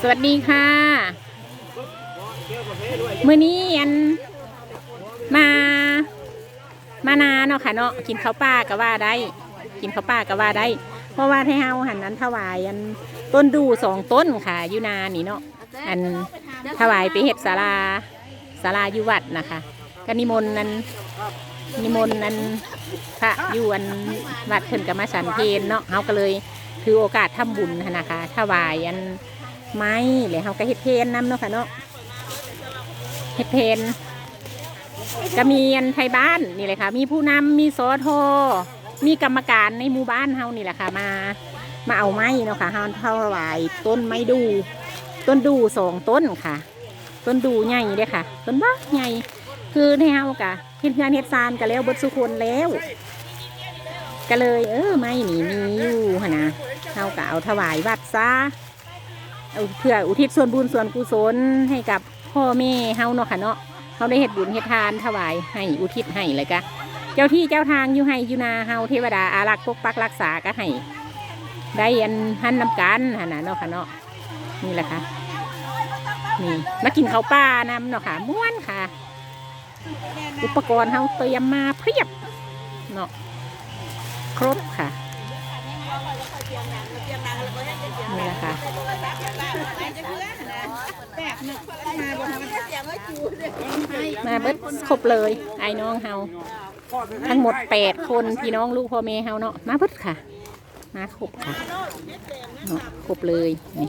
สวัสดีค่ะ มื้อนี้อันมามานาเนาะค่ะเนาะกินข้าวป้าก็ว่าได้ กินข้าวป้าก็ว่าได้ เพราะว่าให้เฮาหันนั้นถวายอันต้นดูสองต้นค่ะยูนานี่เนาะอันถวายไปเฮ็ดศาลาศาลายู่วัดนะคะก็นิมนต์นั้น นิมนต์นั้นพระยู่อันวัดเพิ่นก็มาฉันเพลเนาะเฮาก็เลยถือโอกาสทำบุญนะคะถวายอันไม้เลยเฮาก็เฮ็ดเพนนํเนาะค่ะเนาะเฮ็ดเพนจะมีอันไทยบ้านนี่เลยค่ะ มีผู้นำมีสอทอมีกรรมการในหมู่บ้านเฮานี่แหละค่ะ มามาเอาไม้เนาะค่ะเฮาถวายต้นไม้ดู ต้นดูสองต้นค่ะ ต้นดูใหญ่เลยค่ะ ต้นบ้าใหญ่ คือในเฮากะเฮ็ดงานเฮ็ดซานกันแล้วเบดสุคนแล้วก็เลย เออไม้นี่มีอยู่หนนะเฮากะเอาถวายวัดซะเอาเพื่ออุทิศส่วนบุญส่วนกุศลให้กับพ่อแม่เฮาเนาะค่ะเนาะเขาได้เฮ็ดบุญเฮ็ดทานถวายให้อุทิศให้เลยกะเจ้าที่เจ้าทางอยู่ให้อยู่นาเฮาเทวดาอารักษ์ปกปักรักษาก็ให้ได้อันหันนำกันหนะเนาะค่ะเนาะนี่แหละค่ะนี่มากินข้าวปลานำเนาะค่ะม้วนค่ะ อุปกรณ์เฮาเตรียมมาเพียบเนาะครบค่ะนี่แหละค่ะมาเบิดครบเลยไอ้น้องเฮาทั้งหมดแปดคนพี่น้องลูกพ่อแม่เฮาเนาะมาเบิดค่ะ มาครบค่ะเนาะครบเลยนี่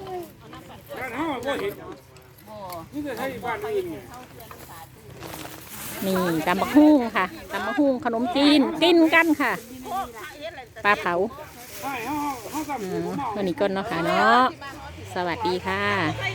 นี่ตำบักฮุ่งค่ะตำบักฮุ่งขนมจีนกินกันค่ะ ปลาเผาอืมวันนี้ก่อนเนาะค่ะเนาะสวัสดีค่ะ